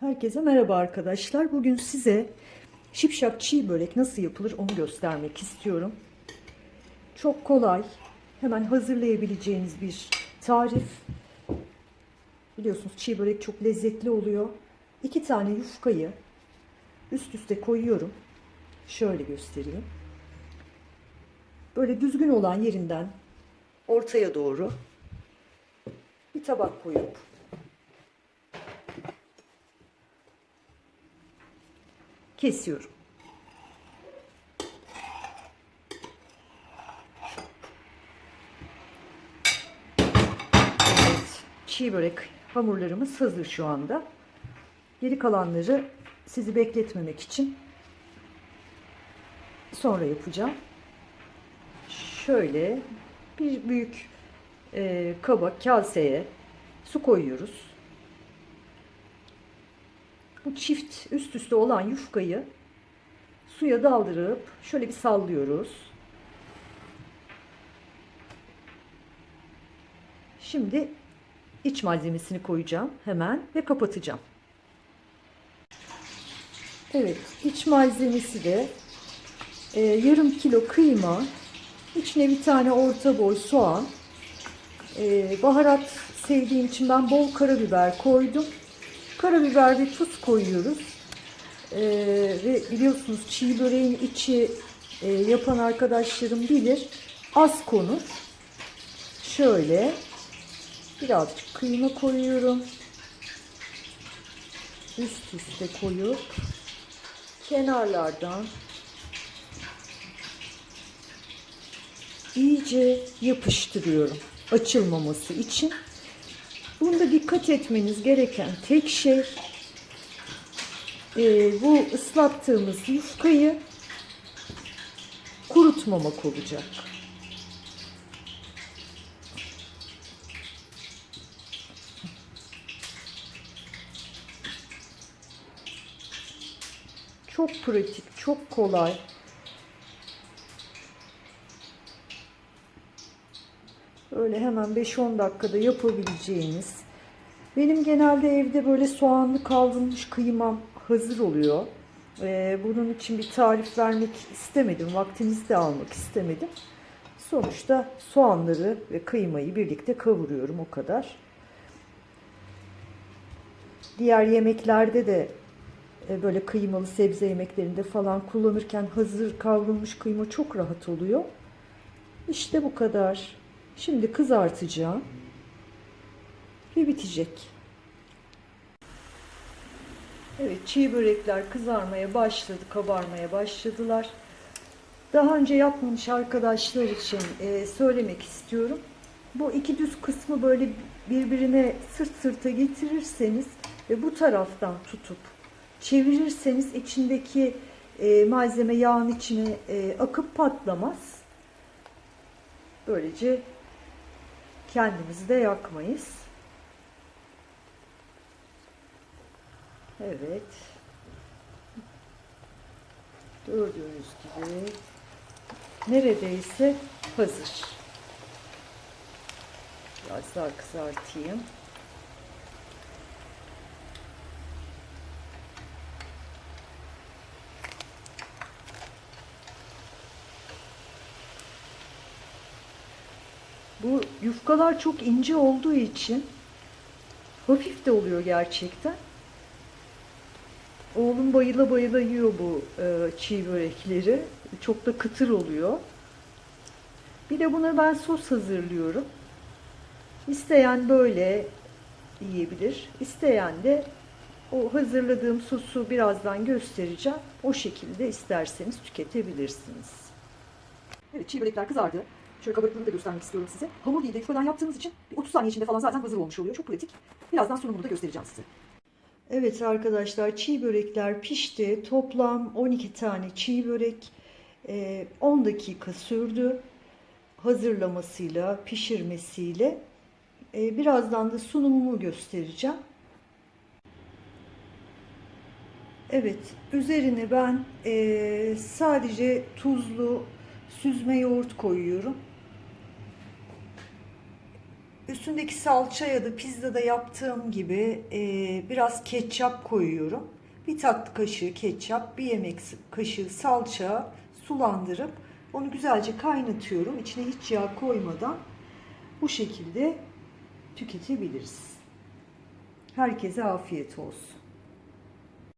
Herkese merhaba arkadaşlar. Bugün size şipşak çiğ börek nasıl yapılır onu göstermek istiyorum. Çok kolay, hemen hazırlayabileceğiniz bir tarif. Biliyorsunuz çiğ börek çok lezzetli oluyor. İki tane yufkayı üst üste koyuyorum. Şöyle göstereyim. Böyle düzgün olan yerinden ortaya doğru bir tabak koyup kesiyorum. Evet, çiğ börek hamurlarımız hazır şu anda. Geri kalanları sizi bekletmemek için sonra yapacağım. Şöyle bir büyük e, kaba kaseye su koyuyoruz. Bu çift üst üste olan yufkayı suya daldırıp şöyle bir sallıyoruz. Şimdi iç malzemesini koyacağım hemen ve kapatacağım. Evet iç malzemesi de e, yarım kilo kıyma, içine bir tane orta boy soğan, e, baharat sevdiğim için ben bol karabiber koydum. Karabiber ve tuz koyuyoruz. Ee, ve biliyorsunuz çiğ böreğin içi e, yapan arkadaşlarım bilir. Az konur. Şöyle birazcık kıyma koyuyorum. Üst üste koyup kenarlardan iyice yapıştırıyorum açılmaması için. Bunda dikkat etmeniz gereken tek şey e, bu ıslattığımız yufkayı kurutmamak olacak. Çok pratik, çok kolay. Öyle hemen 5-10 dakikada yapabileceğiniz. Benim genelde evde böyle soğanlı kavrulmuş kıymam hazır oluyor. Ee, bunun için bir tarif vermek istemedim. Vaktinizi de almak istemedim. Sonuçta soğanları ve kıymayı birlikte kavuruyorum o kadar. Diğer yemeklerde de e, böyle kıymalı sebze yemeklerinde falan kullanırken hazır kavrulmuş kıyma çok rahat oluyor. İşte bu kadar. Şimdi kızartacağım. Ve bitecek. Evet çiğ börekler kızarmaya başladı, kabarmaya başladılar. Daha önce yapmamış arkadaşlar için e, söylemek istiyorum. Bu iki düz kısmı böyle birbirine sırt sırta getirirseniz ve bu taraftan tutup çevirirseniz içindeki e, malzeme yağın içine e, akıp patlamaz. Böylece kendimizi de yakmayız. Evet. Gördüğünüz gibi neredeyse hazır. Biraz daha kızartayım. Bu yufkalar çok ince olduğu için hafif de oluyor gerçekten. Oğlum bayıla bayıla yiyor bu e, çiğ börekleri. Çok da kıtır oluyor. Bir de buna ben sos hazırlıyorum. İsteyen böyle yiyebilir. İsteyen de o hazırladığım sosu birazdan göstereceğim. O şekilde isterseniz tüketebilirsiniz. Evet çiğ börekler kızardı. Şöyle kabarıklığını da göstermek istiyorum size. Hamur değil de yufkadan yaptığımız için bir 30 saniye içinde falan zaten hazır olmuş oluyor. Çok pratik. Birazdan sunumunu da göstereceğim size. Evet arkadaşlar çiğ börekler pişti. Toplam 12 tane çiğ börek 10 dakika sürdü. Hazırlamasıyla, pişirmesiyle. E, Birazdan da sunumumu göstereceğim. Evet, üzerine ben e, sadece tuzlu süzme yoğurt koyuyorum. Üstündeki salçaya da pizzada yaptığım gibi e, biraz ketçap koyuyorum. Bir tatlı kaşığı ketçap, bir yemek kaşığı salça sulandırıp onu güzelce kaynatıyorum. İçine hiç yağ koymadan bu şekilde tüketebiliriz. Herkese afiyet olsun.